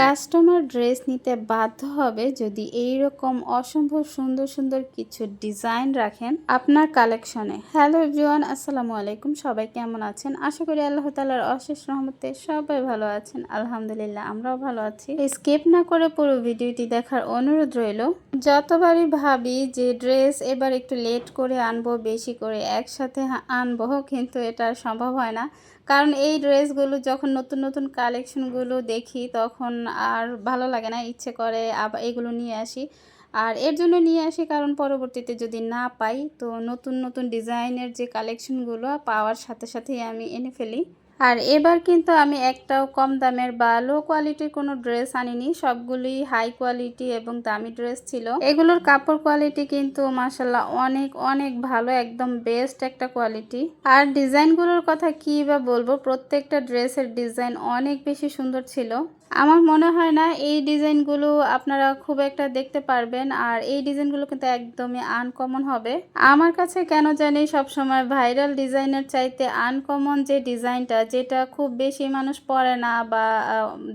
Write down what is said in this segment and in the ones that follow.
Customer dress নিতে বাধ্য হবে যদি এই রকম অসম্ভব সুন্দর সুন্দর কিছু ডিজাইন রাখেন আপনার কালেকশনে। হ্যালো এভরিওয়ান, আসসালামু আলাইকুম। সবাই কেমন আছেন? আশা করি আল্লাহ তালার অশেষ রহমতে সবাই ভালো আছেন। আলহামদুলিল্লাহ, আমরাও ভালো আছি। স্কিপ না করে পুরো ভিডিওটি দেখার অনুরোধ রইল, যতবারই ভাবি যে ড্রেস এবার একটু লেট করে আনব, বেশি করে একসাথে আনব, কিন্তু এটা সম্ভব হয় না। কারণ এই ড্রেসগুলো যখন নতুন নতুন কালেকশনগুলো দেখি তখন আর ভালো লাগে না, ইচ্ছে করে আবার এগুলো নিয়ে আসি। আর এর জন্য নিয়ে আসি কারণ পরবর্তীতে যদি না পাই তো নতুন নতুন ডিজাইনের যে কালেকশনগুলো পাওয়ার সাথে সাথেই আমি এনে ফেলি। আর এবার কিন্তু আমি একটাও কম দামের বা লো কোয়ালিটির কোনো ড্রেস আনিনি। সবগুলি হাই কোয়ালিটি এবং দামি ড্রেস ছিল। এগুলোর কাপড় কোয়ালিটি কিন্তু মাসাল্লাহ অনেক অনেক ভালো, একদম বেস্ট একটা কোয়ালিটি আর ডিজাইনগুলোর কথা কী বা বলব, প্রত্যেকটা ড্রেসের ডিজাইন অনেক বেশি সুন্দর ছিল। আমার মনে হয় না এই ডিজাইনগুলো আপনারা খুব একটা দেখতে পারবেন, আর এই ডিজাইনগুলো কিন্তু একদমই আনকমন হবে। আমার কাছে কেন জানি সবসময় ভাইরাল ডিজাইনের চাইতে আনকমন যে ডিজাইনটা, যেটা খুব বেশি মানুষ পরে না বা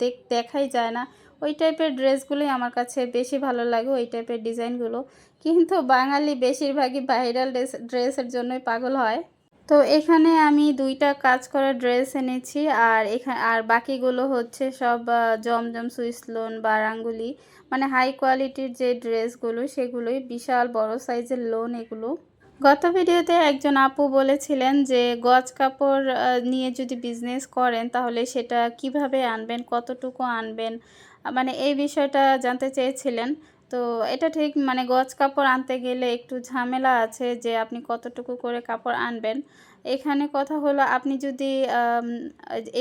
দেখ, দেখাই যায় না, ওই টাইপের ড্রেসগুলোই আমার কাছে বেশি ভালো লাগে, ওই টাইপের ডিজাইনগুলো। কিন্তু বাঙালি বেশিরভাগই ভাইরাল ড্রেস, ড্রেসের জন্যই পাগল হয়। তো এখানে আমি দুইটা কাজ করা ড্রেস এনেছি আর এখানে আর বাকিগুলো হচ্ছে সব জমজম সুইসলোন বা রাঙ্গুলি। মানে হাই কোয়ালিটির যে ড্রেসগুলো সেগুলোই বিশাল বড় সাইজের লোন এগুলো। গত ভিডিওতে একজন আপু বলেছিলেন যে গজ কাপড় নিয়ে যদি বিজনেস করেন তাহলে সেটা কীভাবে আনবেন, কতটুকু আনবেন? মানে এই বিষয়টা জানতে চেয়েছিলেন। তো এটা ঠিক মানে গজ কাপড় আনতে গেলে একটু ঝামেলা আছে যে আপনি কতটুকু করে কাপড় আনবেন। এখানে কথা হলো আপনি যদি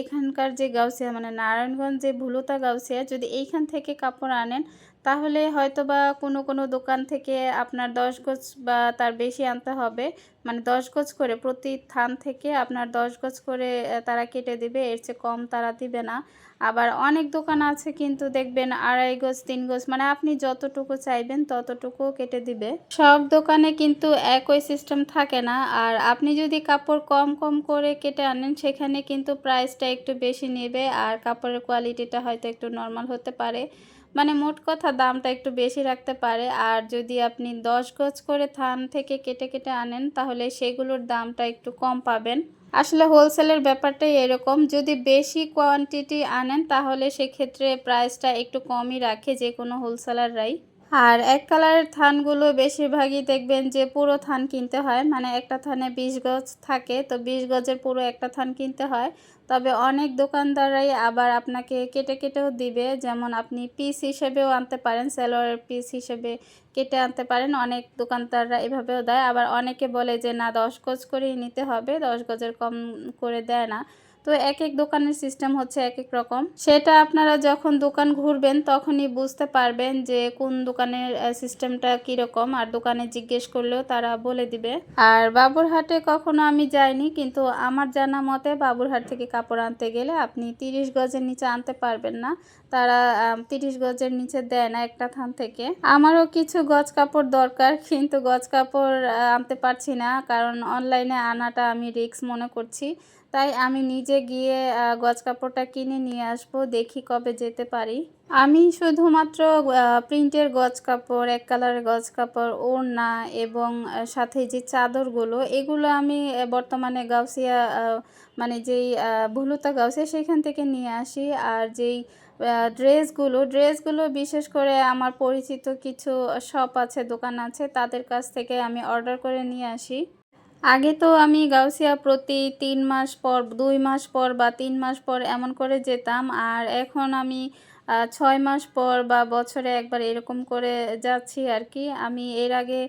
এখানকার যে গাউসিয়া মানে নারায়ণগঞ্জ যে ভুলতা গাউসিয়া, যদি এইখান থেকে কাপড় আনেন তাহলে হয়তো বা কোনো কোনো দোকান থেকে আপনার দশ গজ বা তার বেশি আনতে হবে। মানে দশ গজ করে প্রতি থান থেকে আপনার দশ গজ করে তারা কেটে দিবে, এর চেয়ে কম তারা দিবে না। আবার অনেক দোকান আছে কিন্তু দেখবেন আড়াই গজ, তিন গজ মানে আপনি যতটুকু চাইবেন ততটুকু কেটে দিবে। সব দোকানে কিন্তু একই সিস্টেম থাকে না। আর আপনি যদি কাপড় কম কম করে কেটে আনেন, সেখানে কিন্তু প্রাইসটা একটু বেশি নেবে, আর কাপড়ের কোয়ালিটিটা হয়তো একটু নর্মাল হতে পারে। মানে মোট কথা দামটা একটু বেশি রাখতে পারে। আর যদি আপনি দশ গজ করে থান থেকে কেটে কেটে আনেন, তাহলে সেগুলোর দামটা একটু কম পাবেন। আসলে হোলসেলের ব্যাপারটাই এরকম, যদি বেশি কোয়ান্টিটি আনেন, তাহলে সেক্ষেত্রে প্রাইসটা একটু কমই রাখে যে কোনো হোলসেলাররাই আর এক কালারের থানগুলো বেশিরভাগই দেখবেন যে পুরো থান কিনতে হয়। মানে একটা থানে বিশ গজ থাকে, তো বিশ গজের পুরো একটা থান কিনতে হয়। তবে অনেক দোকানদাররাই আবার আপনাকে কেটে কেটেও দিবে। যেমন আপনি পিস হিসেবেও আনতে পারেন, সেলোয়ারের পিস হিসেবে কেটে আনতে পারেন। অনেক দোকানদাররা এভাবেও দেয়। আবার অনেকে বলে যে, না, দশ গজ করেই নিতে হবে, দশ গজের কম করে দেয় না। তো এক এক দোকানের সিস্টেম হচ্ছে এক এক রকম। সেটা আপনারা যখন দোকান ঘুরবেন, তখনই বুঝতে পারবেন যে কোন দোকানের সিস্টেমটা কীরকম। আর দোকানে জিজ্ঞেস করলেও তারা বলে দিবে। আর বাবুরহাটে কখনো আমি যাইনি, কিন্তু আমার জানা মতে বাবুরহাট থেকে কাপড় আনতে গেলে আপনি তিরিশ গজের নিচে আনতে পারবেন না। তারা তিরিশ গজের নিচে দেয় না একটা থান থেকে। আমারও কিছু গজ কাপড় দরকার, কিন্তু গজ কাপড় আনতে পারছি না। কারণ অনলাইনে আনাটা আমি রিক্স মনে করছি। তাই আমি নিজে গিয়ে গজ কাপড়টা কিনে নিয়ে আসব, দেখি কবে যেতে পারি। আমি শুধুমাত্র প্রিন্টের গজ কাপড় এক কালারের গজ কাপড় ওড়না এবং সাথে যে চাদরগুলো, এগুলো আমি বর্তমানে গাউসিয়া মানে যেই ভুলুতা গাউসিয়া, সেখান থেকে নিয়ে আসি। আর যেই ড্রেসগুলো ড্রেসগুলো বিশেষ করে আমার পরিচিত কিছু শপ আছে, দোকান আছে, তাদের কাছ থেকে আমি অর্ডার করে নিয়ে আসি। আগে তো আমি গাউসিয়া প্রতি তিন মাস পর, দুই মাস পর বা তিন মাস পর এমন করে যেতাম। আর এখন আমি ছয় মাস পর বা বছরে একবার এরকম করে যাচ্ছি আর কি। আমি এর আগে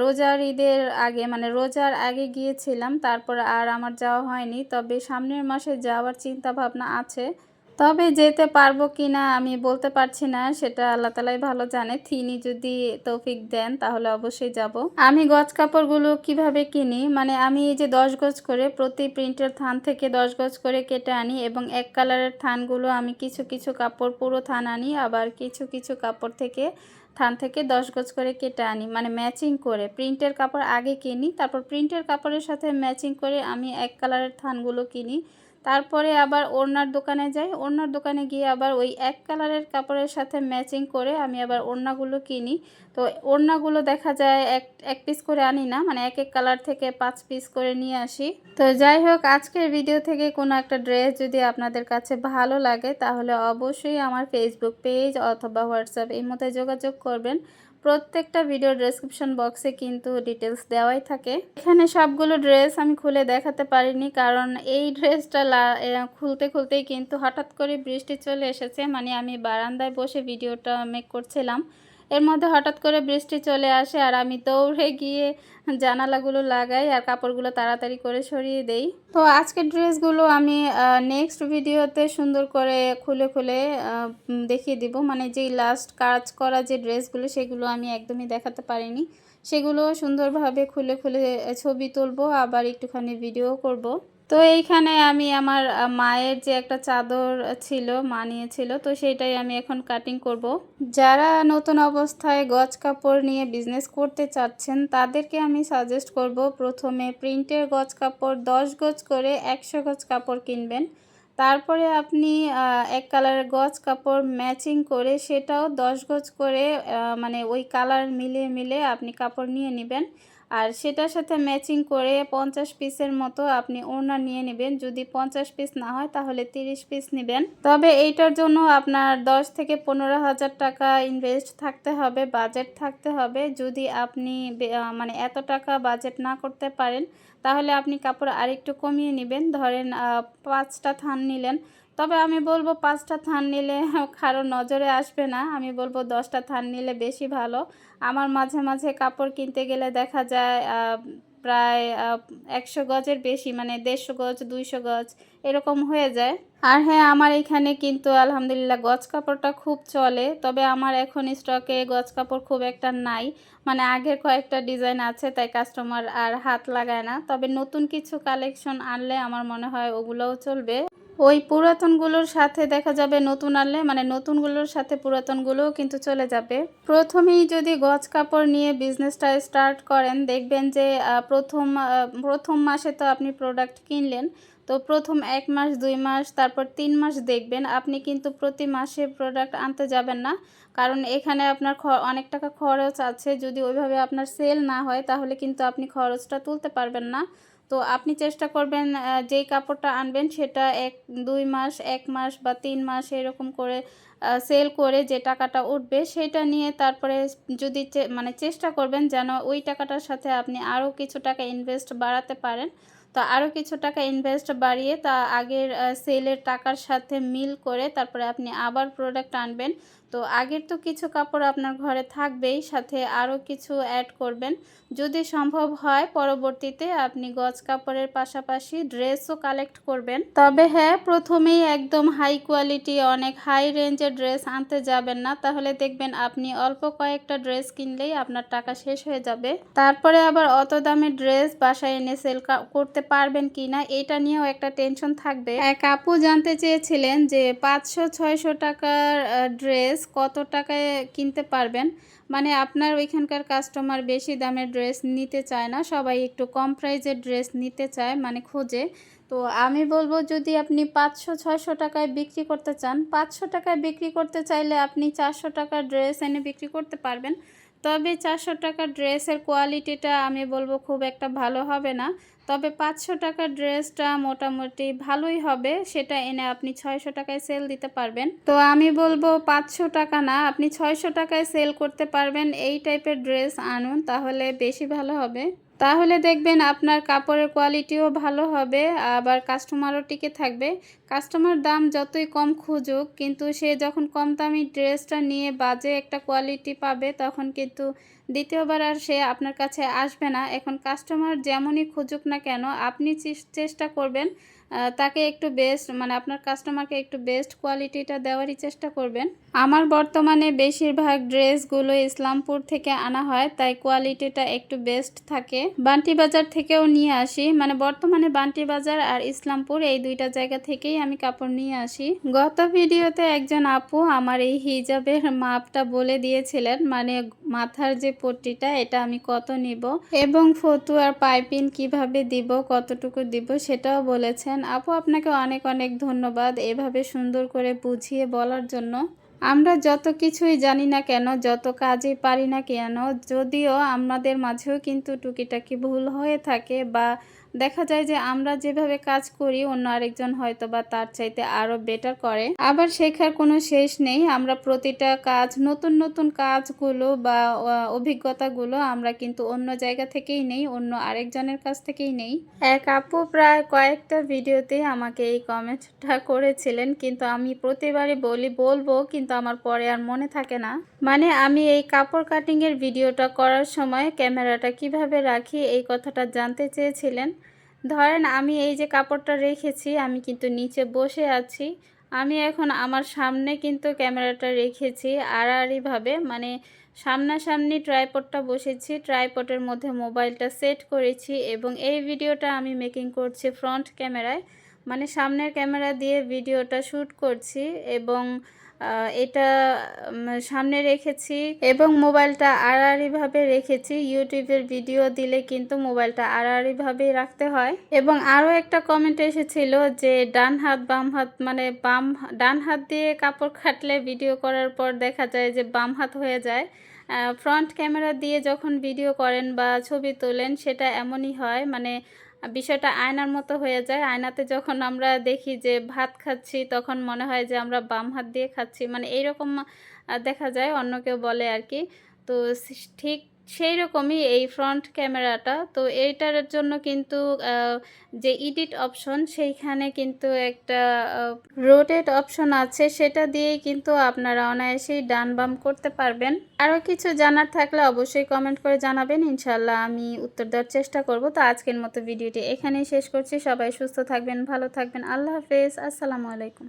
রোজার ঈদের আগে মানে রোজার আগে গিয়েছিলাম, তারপর আর আমার যাওয়া হয়নি। তবে সামনের মাসে যাওয়ার চিন্তা ভাবনা আছে। তবে যেতে পারব কি না আমি বলতে পারছি না, সেটা আল্লাহ তালাই ভালো জানে। তিনি যদি তৌফিক দেন, তাহলে অবশ্যই যাব। আমি গজ কাপড়গুলো কীভাবে কিনি? মানে আমি এই যে দশ গজ করে প্রতি প্রিন্টের থান থেকে দশ গজ করে কেটে আনি এবং এক কালারের থানগুলো আমি কিছু কিছু কাপড়, পুরো থান আনি, আবার কিছু কিছু কাপড় থেকে, থান থেকে দশ গজ করে কেটে আনি। মানে ম্যাচিং করে প্রিন্টের কাপড় আগে কিনি, তারপর প্রিন্টের কাপড়ের সাথে ম্যাচিং করে আমি এক কালারের থানগুলো কিনি। তারপরে আবার ওড়নার দোকানে যাই। ওড়নার দোকানে গিয়ে আবার ওই এক কালারের কাপড়ের সাথে ম্যাচিং করে আমি আবার ওড়নাগুলো কিনি। তো ওড়নাগুলো দেখা যায় এক এক পিস করে আনি না মানে এক এক কালার থেকে পাঁচ পিস করে নিয়ে আসি। তো যাই হোক, আজকের ভিডিও থেকে কোনো একটা ড্রেস যদি আপনাদের কাছে ভালো লাগে, তাহলে অবশ্যই আমার ফেসবুক পেজ অথবা হোয়াটসঅ্যাপ এই মতো যোগাযোগ করবেন। প্রত্যেকটা ভিডিও ডেসক্রিপশন বক্সে কিন্তু ডিটেলস দেওয়াই থাকে। এখানে সবগুলো ড্রেস আমি খুলে দেখাতে পারিনি, কারণ এই ড্রেসটা খুলতে খুলতেই কিন্তু হঠাৎ করে বৃষ্টি চলে এসেছে। মানে আমি বারান্দায় বসে ভিডিওটা মেক করছিলাম। এর মধ্যে হঠাৎ করে বৃষ্টি চলে আসে আর আমি দৌড়ে গিয়ে জানালাগুলো লাগাই আর কাপড়গুলো তাড়াতাড়ি করে সরিয়ে দেই। তো আজকের ড্রেসগুলো আমি নেক্সট ভিডিওতে সুন্দর করে খুলে খুলে দেখিয়ে দিব। মানে যেই লাস্ট কাজ করা যে ড্রেসগুলো, সেগুলো আমি একদমই দেখাতে পারিনি। সেগুলো সুন্দরভাবে খুলে খুলে ছবি তুলবো, আবার একটুখানি ভিডিও করব। তো এইখানে আমি আমার মায়ের যে একটা চাদর ছিল মা নিয়েছিল তো সেটাই আমি এখন কাটিং করব। যারা নতুন অবস্থায় গজ কাপড় নিয়ে বিজনেস করতে চাচ্ছেন, তাদেরকে আমি সাজেস্ট করব প্রথমে প্রিন্টের গজ কাপড় দশ গজ করে একশো গজ কাপড় কিনবেন তারপরে আপনি এক কালারের গজ কাপড় ম্যাচিং করে সেটাও দশ গজ করে মানে ওই কালার মিলে মিলে আপনি কাপড় নিয়ে নেবেন আর সেটার সাথে ম্যাচিং করে পঞ্চাশ পিসের মতো আপনি ওড়না নিয়ে নেবেন। যদি পঞ্চাশ পিস না হয়, তাহলে তিরিশ পিস নেবেন। তবে এইটার জন্য আপনার দশ থেকে পনেরো হাজার টাকা ইনভেস্ট থাকতে হবে বাজেট থাকতে হবে। যদি আপনি মানে এত টাকা বাজেট না করতে পারেন, তাহলে আপনি কাপড় আরেকটু কমিয়ে নেবেন। ধরেন পাঁচটা থান নিলেন তবে আমি বলব পাঁচটা থান নিলে কারও নজরে আসবে না। আমি বলব দশটা থান নিলে বেশি ভালো। আমার মাঝে মাঝে কাপড় কিনতে গেলে দেখা যায় প্রায় একশো গজের বেশি মানে দেড়শো গজ, দুইশো গজ, এরকম হয়ে যায়। আর হ্যাঁ আমার এখানে কিন্তু আলহামদুলিল্লাহ গজ কাপড়টা খুব চলে। তবে আমার এখন স্টকে গজ কাপড় খুব একটা নাই। মানে আগের কয়েকটা ডিজাইন আছে, তাই কাস্টমার আর হাত লাগায় না। তবে নতুন কিছু কালেকশন আনলে আমার মনে হয় ওগুলোও চলবে। ওই পুরাতনগুলোর সাথে দেখা যাবে নতুন আনলে মানে নতুনগুলোর সাথে পুরাতনগুলোও কিন্তু চলে যাবে। প্রথমেই যদি গজ কাপড় নিয়ে বিজনেসটা স্টার্ট করেন, দেখবেন যে প্রথম প্রথম মাসে তো আপনি প্রোডাক্ট কিনলেন, তো প্রথম এক মাস, দুই মাস, তারপর তিন মাস দেখবেন আপনি কিন্তু প্রতি মাসে প্রোডাক্ট আনতে যাবেন না। কারণ এখানে আপনার অনেক টাকা খরচ আছে, যদি ওইভাবে আপনার সেল না হয়, তাহলে কিন্তু আপনি খরচটা তুলতে পারবেন না। তো আপনি চেষ্টা করবেন যেই কাপড়টা আনবেন সেটা এক, দুই মাস, এক মাস বা তিন মাস এরকম করে সেল করে যে টাকাটা উঠবে সেটা নিয়ে তারপরে যদি মানে চেষ্টা করবেন যেন ওই টাকাটার সাথে আপনি আরও কিছু টাকা ইনভেস্ট বাড়াতে পারেন। তো আরও কিছু টাকা ইনভেস্ট বাড়িয়ে তা আগের সেলের টাকার সাথে মিল করে তারপরে আপনি আবার প্রোডাক্ট আনবেন। তো আগের তো কিছু কাপড় আপনার ঘরে থাকবেই, সাথে আরও কিছু অ্যাড করবেন। যদি সম্ভব হয়, পরবর্তীতে আপনি গজ কাপড়ের পাশাপাশি ড্রেসও কালেক্ট করবেন। তবে হ্যাঁ প্রথমেই একদম হাই কোয়ালিটি অনেক হাই রেঞ্জের ড্রেস আনতে যাবেন না। তাহলে দেখবেন আপনি অল্প কয়েকটা ড্রেস কিনলেই আপনার টাকা শেষ হয়ে যাবে। তারপরে আবার অত দামের ড্রেস বাসায় এনে সেল করতে পারবেন কি না, এটা নিয়েও একটা টেনশন থাকবে। এক আপু জানতে চেয়েছিলেন যে পাঁচশো, ছয়শো টাকার ড্রেস কত টাকায় কিনতে পারবেন? মানে আপনার ওইখানকার কাস্টমার বেশি দামের ড্রেস নিতে চায় না, সবাই একটু কম প্রাইজের ড্রেস নিতে চায় মানে খোঁজে। তো আমি বলব যদি আপনি পাঁচশো, ছয়শো টাকায় বিক্রি করতে চান, পাঁচশো টাকায় বিক্রি করতে চাইলে আপনি চারশো টাকার ড্রেস এনে বিক্রি করতে পারবেন। তবে চারশো টাকার ড্রেসের কোয়ালিটিটা আমি বলব খুব একটা ভালো হবে না। তবে পাঁচশো টাকার ড্রেসটা মোটামুটি ভালোই হবে, সেটা এনে আপনি ছয়শো টাকায় সেল দিতে পারবেন। তো আমি বলব পাঁচশো টাকা না, আপনি ছয়শো টাকায় সেল করতে পারবেন এই টাইপের ড্রেস আনুন, তাহলে বেশি ভালো হবে। তাহলে দেখবেন আপনার কাপড়ের কোয়ালিটিও ভালো হবে, আবার কাস্টমারও টিকে থাকবে। কাস্টমার দাম যতই কম খুঁজুক, কিন্তু সে যখন কম দামি ড্রেসটা নিয়ে বাজে একটা কোয়ালিটি পাবে, তখন কিন্তু দ্বিতীয়বার আর সে আপনার কাছে আসবে না। এখন কাস্টমার যেমনই খুঁজুক না কেন, আপনি চেষ্টা করবেন তাকে একটু বেস্ট মানে আপনার কাস্টমারকে একটু বেস্ট কোয়ালিটিটা দেওয়ারই চেষ্টা করবেন। আমার বর্তমানে বেশিরভাগ ড্রেসগুলো ইসলামপুর থেকে আনা হয়, তাই কোয়ালিটিটা একটু বেস্ট থাকে। বান্টি বাজার থেকেও নিয়ে আসি মানে বর্তমানে বান্টি বাজার আর ইসলামপুর এই দুইটা জায়গা থেকেই আমি কাপড় নিয়ে আসি। গত ভিডিওতে একজন আপু আমার এই হিজাবের মাপটা বলে দিয়েছিলেন মানে মাথার যে পট্টিটা, এটা আমি কত নিব এবং ফতু আর পাইপিন কীভাবে দিব, কতটুকু দিব সেটাও বলেছেন। আপু, আপনাকে অনেক অনেক ধন্যবাদ এভাবে সুন্দর করে বুঝিয়ে বলার জন্য। আমরা যত কিছুই জানি না কেন, যত কাজে পারি না কেন, যদিও আমাদের মাঝেও কিন্তু টুকিটাকি ভুল হয়ে থাকে বা দেখা যায় যে আমরা যেভাবে কাজ করি, অন্য আরেকজন হয়তো বা তার চাইতে আরও বেটার করে। আবার শেখার কোনো শেষ নেই। আমরা প্রতিটা কাজ, নতুন নতুন কাজগুলো বা অভিজ্ঞতাগুলো আমরা কিন্তু অন্য জায়গা থেকেই নেই, অন্য আরেকজনের কাছ থেকেই নেই। এক আপু প্রায় কয়েকটা ভিডিওতে আমাকে এই কমেন্টটা করেছিলেন, কিন্তু আমি প্রতিবারই বলি, বলব, কিন্তু আমার পরে আর মনে থাকে না। মানে আমি এই কাপড় কাটিং এর ভিডিওটা করার সময় ক্যামেরাটা কীভাবে রাখি, এই কথাটা জানতে চেয়েছিলেন। ধরেন আমি এই যে কাপড়টা রেখেছি, আমি কিন্তু নিচে বসে আছি। আমি এখন আমার সামনে কিন্তু ক্যামেরাটা রেখেছি আড়াআড়িভাবে। মানে সামনাসামনি ট্রাইপডটা বসেছি, ট্রাইপডের মধ্যে মোবাইলটা সেট করেছি এবং এই ভিডিওটা আমি মেকিং করছি ফ্রন্ট ক্যামেরায়। মানে সামনের ক্যামেরা দিয়ে ভিডিওটা শ্যুট করছি এবং এটা সামনে রেখেছি এবং মোবাইলটা আড়াআড়িভাবে রেখেছি। ইউটিউবের ভিডিও দিলে কিন্তু মোবাইলটা আড়াআড়িভাবেই রাখতে হয়। এবং আরও একটা কমেন্ট এসেছিল যে, ডান হাত, বাম হাত মানে বাম, ডান হাত দিয়ে কাপড় খাটলে ভিডিও করার পর দেখা যায় যে, বাম হাত হয়ে যায়। ফ্রন্ট ক্যামেরা দিয়ে যখন ভিডিও করেন বা ছবি তোলেন, সেটা এমনই হয় মানে বিষয়টা আয়নার মতো হয়ে যায়। আয়নাতে যখন আমরা দেখি যে ভাত খাচ্ছি, তখন মনে হয় যে আমরা বাম হাত দিয়ে খাচ্ছি। মানে এইরকম দেখা যায়, অন্য কেউ বলে আর কি। তো ঠিক সেই রকমই এই ফ্রন্ট ক্যামেরাটা তো এইটার জন্য কিন্তু যে এডিট অপশন সেইখানে কিন্তু একটা রোটেট অপশন আছে। সেটা দিয়েই কিন্তু আপনারা অনায়াসেই ডান বাম করতে পারবেন। আরও কিছু জানার থাকলে অবশ্যই কমেন্ট করে জানাবেন। ইনশাল্লাহ আমি উত্তর দেওয়ার চেষ্টা করব। তো আজকের মতো ভিডিওটি এখানেই শেষ করছি। সবাই সুস্থ থাকবেন, ভালো থাকবেন। আল্লাহ হাফেজ। আসসালামু আলাইকুম।